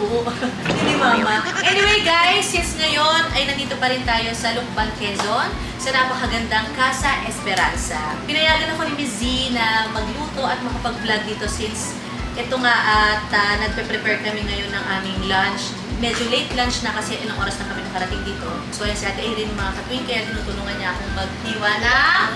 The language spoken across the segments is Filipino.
buo. Hindi mama. Anyway guys, yes ngayon ay nandito pa rin tayo sa Lukban, Quezon sa napakagandang Casa Esperanza. Pinayagan ako ni Ms. Z na magluto at makapag-vlog dito since ito nga at uh, nagpe-prepare kami ngayon ng aming lunch. Medyo late lunch na kasi ilang oras na kami nakarating dito. So yan si Ate Irene mga katwing kaya tinutulungan niya akong maghiwa ng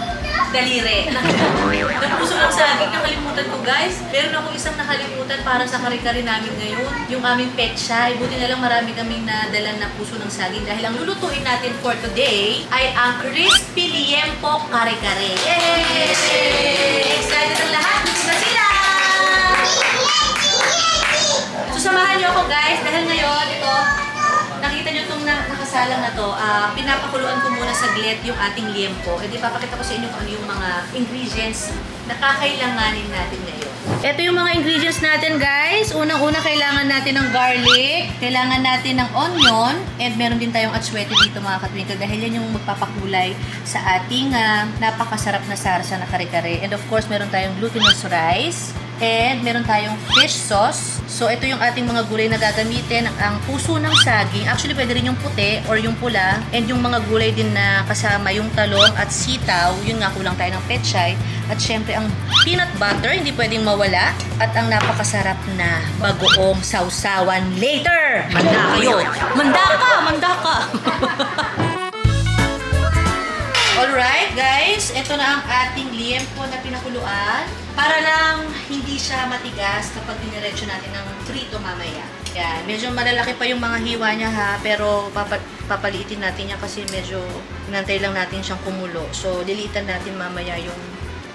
daliri. Nagpuso ng saging, nakalimutan ko guys. Meron ako isang nakalimutan para sa kare-kare namin ngayon. Yung aming petsa. Buti na lang marami kaming nadala na puso ng saging dahil ang lulutuin natin for today ay ang crispy liempo kare-kare. Yay! Excited ang lahat! Gusto sila! Samahan niyo ako guys. Dahil ngayon ito nakita niyo na, nakasalang na to. ah, pinapakuluan ko muna saglit yung ating liempo. E di papakita ko sa inyo kung ano yung mga ingredients na kakailanganin natin ngayon. Ito yung mga ingredients natin guys. Unang-una kailangan natin ng garlic, kailangan natin ng onion, and meron din tayong atswete dito mga katwinkel dahil yan yung magpapakulay sa ating ah, napakasarap na sarsa na kare-kare. And of course, meron tayong glutinous rice, And meron tayong fish sauce. So, ito yung ating mga gulay na gagamitin. Ang puso ng saging. Actually, pwede rin yung puti or yung pula. And yung mga gulay din na kasama, yung talong at sitaw. Yun nga, kulang tayo ng petchay. At syempre, ang peanut butter, hindi pwedeng mawala. At ang napakasarap na bagoong sausawan later. Manda kayo. Manda ka! Manda ka! Alright, guys. Ito na ang ating liempo na pinakuluan. Para lang hindi siya matigas kapag diniretso natin ng prito mamaya. Yan. Medyo malalaki pa yung mga hiwa niya ha. Pero papa, papaliitin natin yan kasi medyo inantay lang natin siyang kumulo. So, lilitan natin mamaya yung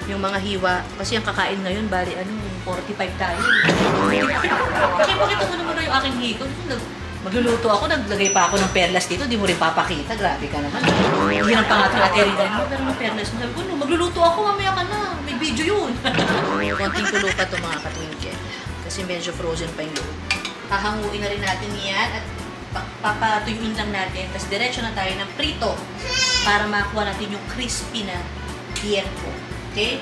yung mga hiwa. Kasi ang kakain ngayon, bali ano, 45 tayo. Pakipakita mo naman yung aking hiko. Nag- Magluluto ako, naglagay pa ako ng perlas dito, di mo rin papakita. Grabe ka naman. Hindi ng pangatang at Erika. Ano, pero ng perlas. Sabi ko, magluluto ako, mamaya ka na. May video yun. Konting tulo pa ito mga katwinke. Kasi medyo frozen pa yung loob. Hahanguin na rin natin yan at pa- papatuyuin lang natin. Tapos diretso na tayo ng prito para makuha natin yung crispy na tiempo. Okay?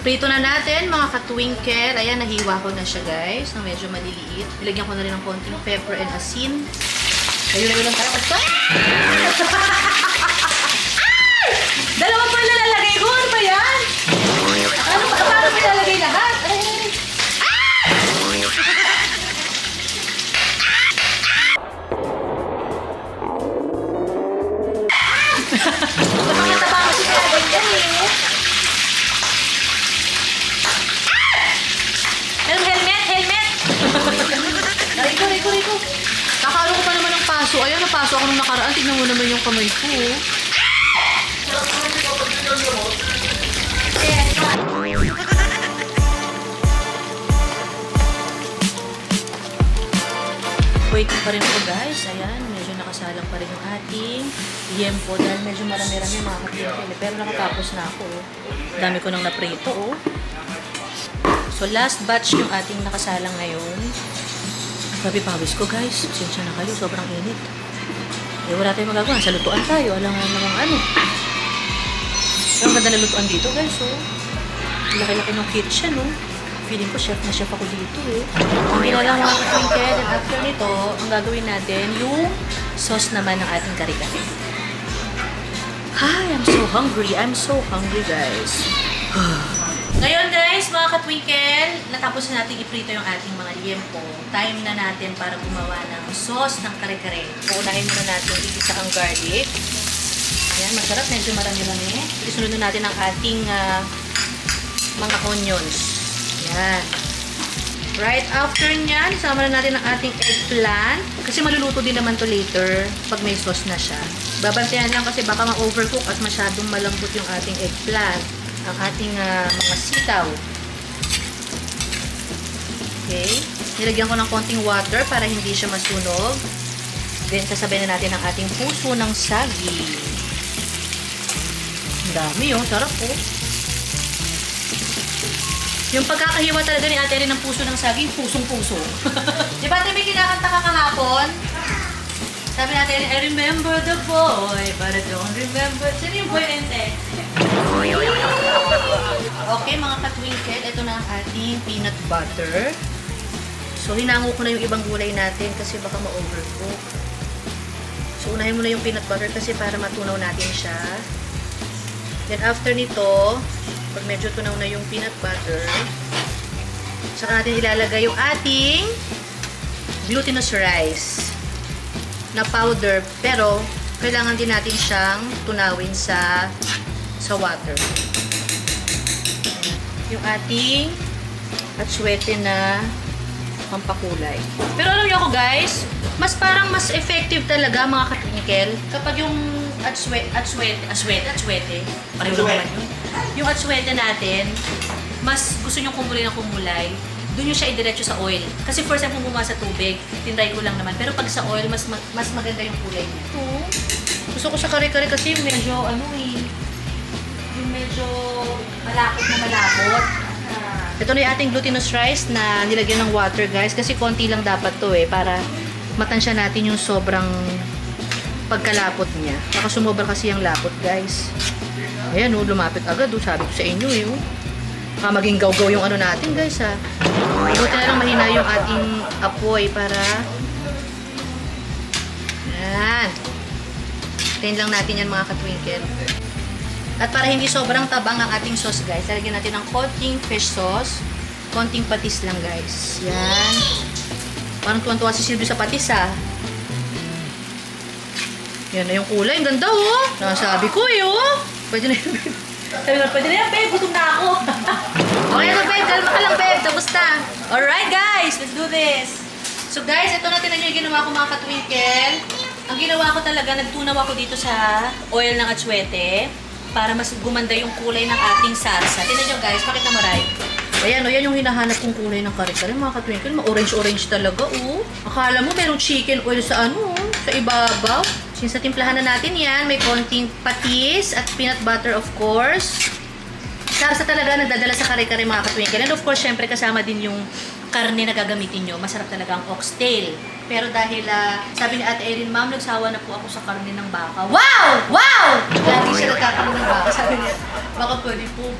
Prito na natin, mga katwinkel. Ayan, nahiwa ko na siya, guys, na medyo maliliit. Ilagyan ko na rin ng konting pepper and asin. Layo-layo lang tayo. Ay! Dalawa pa na lalagay ko. Ano ba Napaso ako nung nakaraan. Tignan mo naman yung kamay ko. Waiting pa rin ako guys. Ayan, medyo nakasalang pa rin yung ating yempo dahil medyo marami-rami mga kapitil. Pero nakatapos na ako. oh. Dami ko nang naprito oh. So last batch yung ating nakasalang ngayon. Grabe pawis ko guys. Sensya na kayo. Sobrang init. Eh wala tayong magagawa. Sa lutuan tayo. Alam nga namang ano. Pero ang ganda na lutuan dito guys. Oh. Laki-laki ng kitchen oh. Feeling ko chef na chef ako dito eh. Hindi na lang mga katwinkel. And after nito, ang gagawin natin yung sauce naman ng ating kare-kare. Hi, I'm so hungry. I'm so hungry guys. Ngayon guys, mga katwinkel, natapos na natin iprito yung ating mga liempo. Time na natin para gumawa ng sauce ng kare-kare. Uunahin muna natin igisa ang garlic. Ayan, masarap. Medyo marami-rami. Isunod na natin ang ating ah, mga onions. Ayan. Right after nyan, isama na natin ang ating eggplant. Kasi maluluto din naman to later pag may sauce na siya. Babantayan lang kasi baka ma-overcook at masyadong malambot yung ating eggplant. Ang ating ah, mga sitaw. Okay. Nilagyan ko ng konting water para hindi siya masunog. Then, sasabay na natin ang ating puso ng saging. Ang dami oh. Sarap oh. Yung pagkakahiwa talaga ni ate rin ng puso ng saging, pusong-puso. Di ba ate may kinakanta ka kahapon? Sabi natin, I remember the boy, but I don't remember. Sino yung boy ente? Okay, mga katwinkle, ito na ang ating peanut butter. So, hinango ko na yung ibang gulay natin kasi baka ma-overcook. So, unahin mo na yung peanut butter kasi para matunaw natin siya. Then, after nito, pag medyo tunaw na yung peanut butter, saka natin ilalagay yung ating glutinous rice na powder. Pero, kailangan din natin siyang tunawin sa sa water. Yung ating atsuete na pampakulay. Pero alam niyo ako guys, mas parang mas effective talaga mga katwinkel kapag yung atsuete, atsuete, atsuete, atsuete, pareho lang naman yun. Yung atsuete natin, mas gusto nyo kumulay ng kumulay, doon nyo siya idiretso sa oil. Kasi first time kung gumawa sa tubig, tinry ko lang naman. Pero pag sa oil, mas ma- mas maganda yung kulay niya. Ito, gusto ko sa kare-kare kasi medyo ano eh, medyo malapot na malapot. Ito na yung ating glutinous rice na nilagyan ng water guys kasi konti lang dapat to eh para matansya natin yung sobrang pagkalapot niya. Baka sumobra kasi yung lapot guys. Ayan oh, lumapit agad oh. Sabi ko sa inyo eh oh. Baka maging gaw-gaw yung ano natin guys ha. Buti na lang mahina yung ating apoy para yan. Tayin lang natin yan mga katwinkle. At para hindi sobrang tabang ang ating sauce guys, lalagyan natin ng konting fish sauce. Konting patis lang guys. Yan. Parang tuwan-tuwa si Silvio sa patis ah. Yan na yung kulay. Ang ganda oh. Nasabi ko eh oh. Pwede na yun. Sabi ko, pwede na yan babe. Gutom na ako. okay na babe. Kalma ka lang babe. Kamusta? Alright guys. Let's do this. So guys, ito na yung ginawa ko mga katwinkle. Ang ginawa ko talaga, nagtunaw ako dito sa oil ng atsuete para mas gumanda yung kulay ng ating sarsa. Tignan nyo guys, pakita mo Rai. Ayan, o, yan yung hinahanap kong kulay ng kare-kare. Mga katwinkle, ma-orange-orange talaga, oh. Akala mo merong chicken oil sa ano, oh, sa ibabaw. Since natimplahan na natin yan, may konting patis at peanut butter of course. Sarsa talaga nagdadala sa kare-kare mga katwinkle. And of course, syempre kasama din yung karne na gagamitin nyo. Masarap talaga ang oxtail. Pero dahil ah, sabi ni Ate Erin, Ma'am, nagsawa na po ako sa karne ng baka. Wow! Wow! Lagi siya nagkakaroon ng baka. Sabi niya, baka pwede po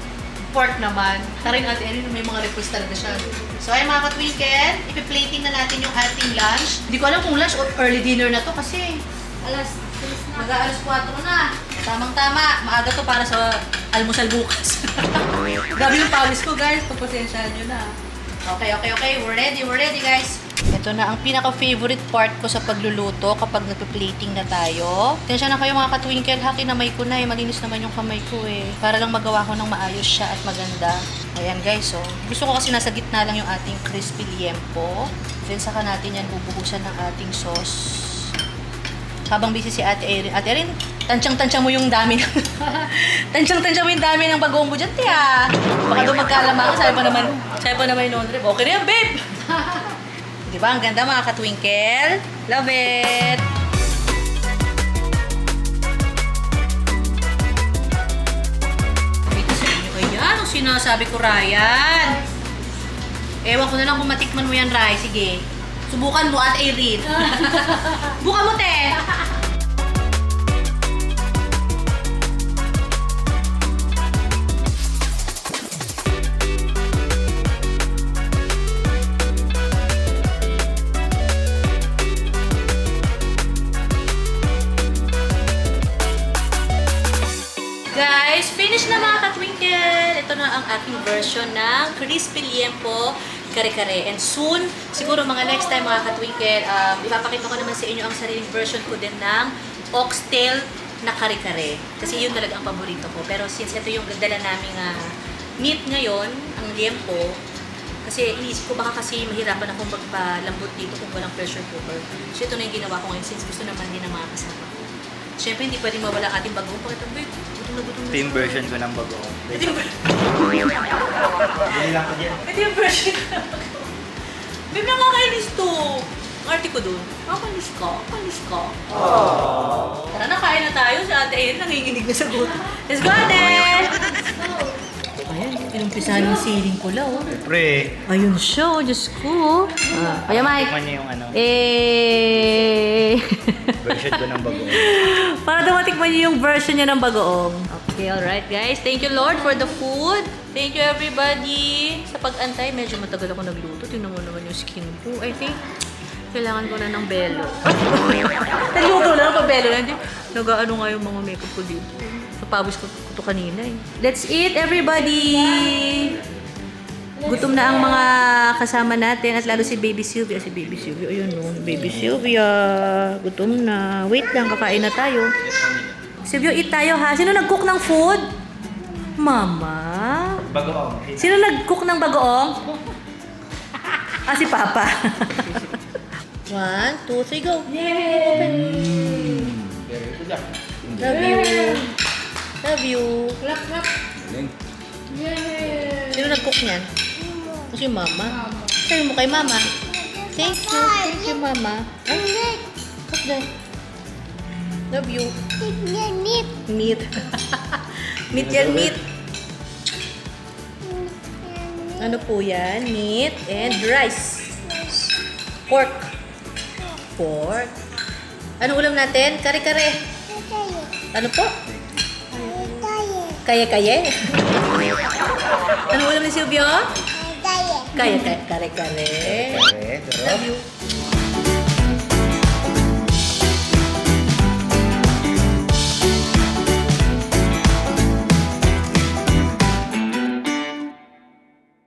pork naman. Taring Ate Erin, may mga request talaga siya. So ay mga katwinkle, ipiplating na natin yung ating lunch. Hindi ko alam kung lunch or early dinner na to kasi alas Mag-aalas 4 na. Tamang-tama. Maaga to para sa almusal bukas. Grabe yung pawis ko, guys. Pagpasensyahan nyo na. Okay, okay, okay. We're ready, we're ready, guys. Ito na ang pinaka-favorite part ko sa pagluluto kapag nagpa-plating na tayo. Tensya na kayo mga katwinkle, ha? Kinamay ko na eh. Malinis naman yung kamay ko eh. Para lang magawa ko ng maayos siya at maganda. Ayan guys, oh. Gusto ko kasi nasa gitna lang yung ating crispy liempo. Then saka natin yan bubuhusan ng ating sauce habang busy si Ate Erin. Ate Erin, tansyang-tansya mo yung dami ng... tansyang-tansya mo yung dami ng bagong mo dyan, tiya. Baka doon magkalamang. Sabi pa naman, sabi pa naman yung laundry. Okay na yan, babe! Di ba? Ang ganda mga katwinkle. Love it! Ito sa inyo. Ayan, ang sinasabi ko, Ryan. Ewan ko na lang kung matikman mo yan, Ray. Sige. Subukan mo at Erin. Buka mo, te! Ang aking version ng crispy liempo kare-kare. And soon, siguro mga next time mga katwinkle, um, ipapakita ko naman sa inyo ang sariling version ko din ng oxtail na kare-kare. Kasi yun talaga ang paborito ko. Pero since ito yung dala naming uh, meat ngayon, ang liempo, kasi iniisip ko baka kasi mahirapan akong magpalambot dito kung walang pressure cooker. So ito na yung ginawa ko ngayon since gusto naman din ng mga kasama ko. Siyempre, hindi pwedeng mawala ating bagong. Bakit Ito yung version ko ng bago. Ito yung Bili lang ko dyan. Ito yung version ko. Babe, nakakainis to. Ang arte ko dun. Nakakainis ka. Nakakainis ka. Tara na, kain na tayo. Si ate Ayan nanginginig na sa gutom. Let's go, ate! Ayan, inumpisahan ng siling pula, oh. Pre, Ayun siya, oh, Diyos ko. Ah, kaya Mike. tikman niyo yung ano, Eh... version ko ng bago. Para dumatikman niyo yung version niya ng bagoong. Okay, alright guys. Thank you Lord for the food. Thank you everybody. Sa pag-antay, medyo matagal ako nagluto. Tingnan mo naman yung skin ko. I think, kailangan ko na ng belo. Nagluto na, pa-belo na. Nag-ano nga yung mga makeup ko dito. Napawis ko ko to kanina eh. Let's eat everybody! Gutom na ang mga kasama natin at lalo si Baby Sylvia. Si Baby Sylvia, ayun no. Baby Sylvia, gutom na. Wait lang, kakain na tayo. Sylvia, eat tayo ha. Sino nag-cook ng food? Mama? Bago Sino nag-cook ng bagoong? ah, si Papa. One, two, three, go. Yay! Love you. Love you. Clap, clap. Sino nag-cook niyan? Si Mama. Sabi mo kay Mama. Thank you. Thank you, Mama. Ay, what's that? Love you. Meat. meat yan, meat. Ano po yan? Meat and rice. Pork. Pork. Ano ulam natin? Kare-kare. Ano po? Kaya-kaya. ano ulam ni Silvio? Kaya-kare. Kare-kare. Pre, Love you.